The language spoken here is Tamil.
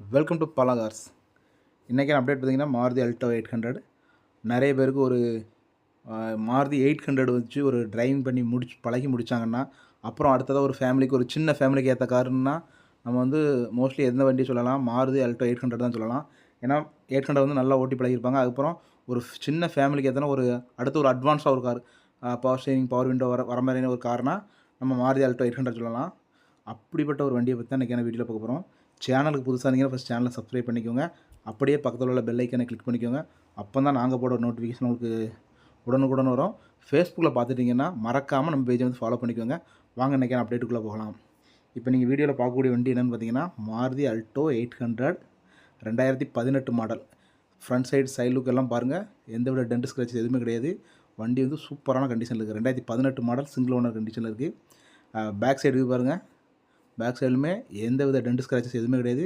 வெல்கம் டு பலாகார்ஸ் இன்றைக்கி அப்டேட் பார்த்தீங்கன்னா மாருதி அல்டோ எயிட் ஹண்ட்ரட் நிறைய பேருக்கு ஒரு மாருதி எயிட் ஹண்ட்ரட் வச்சு ஒரு டிரைவிங் பண்ணி முடிச்சு பழகி முடிச்சாங்கன்னா அப்புறம் அடுத்ததாக ஒரு ஃபேமிலிக்கு ஒரு சின்ன ஃபேமிலிக்கு ஏற்ற காருன்னா நம்ம வந்து மோஸ்ட்லி எந்த வண்டி சொல்லலாம் மாருதி அல்டோ எயிட் ஹண்ட்ரட் தான் சொல்லலாம். ஏன்னா எயிட் ஹண்ட்ரட் வந்து நல்லா ஓட்டி பழகிருப்பாங்க அதுக்கப்புறம் ஒரு சின்ன ஃபேமிலிக்கு ஏற்றின ஒரு அடுத்து ஒரு அட்வான்ஸாக ஒரு car power steering power window வர வர மாதிரியான ஒரு கார்னால் நம்ம மாருதி அல்டோ எயிட் ஹண்ட்ரட் சொல்லலாம். அப்படிப்பட்ட ஒரு வண்டியை பற்றி தான் எனக்கு வீடியோவில் பார்க்க போகிறோம் சேனலுக்கு புதுசாக இருந்தீங்கன்னா ஃபஸ்ட் சேனலை சப்ஸ்கிரைப் பண்ணிக்கோங்க. அப்படியே பக்கத்தில் உள்ள பெல் ஐக்கனை கிளிக் பண்ணிக்கோங்க. அப்போ தான் நாங்கள் போட நோட்டிஃபிகேஷன் உங்களுக்கு உடனுக்குடன் வரும். ஃபேஸ்புக்கில் பார்த்துட்டிங்கன்னா மறக்காமல் நம்ம பேஜை வந்து ஃபாலோ பண்ணிக்கோங்க. வாங்க இன்றைக்கான அப்டேட்டுக்குள்ளே போகலாம். இப்போ நீங்கள் வீடியோவில் பார்க்கக்கூடிய வண்டி என்னென்னு பார்த்தீங்கன்னா மாருதி அல்டோ எயிட் ஹண்ட்ரட் ரெண்டாயிரத்தி பதினெட்டு model front side side look எல்லாம் பாருங்கள் எந்த விட டென்ட் ஸ்க்ராச்சஸ் எதுவுமே கிடையாது. வண்டி வந்து சூப்பரான கண்டிஷனில் இருக்குது ரெண்டாயிரத்தி பதினெட்டு மாடல் சிங்கிள் ஓனர் கண்டிஷனில் இருக்குது பேக் சைடு பாருங்கள் பேக் சைடுமே எந்த வித டென்ட் ஸ்க்ராச்சஸ் எதுவுமே கிடையாது.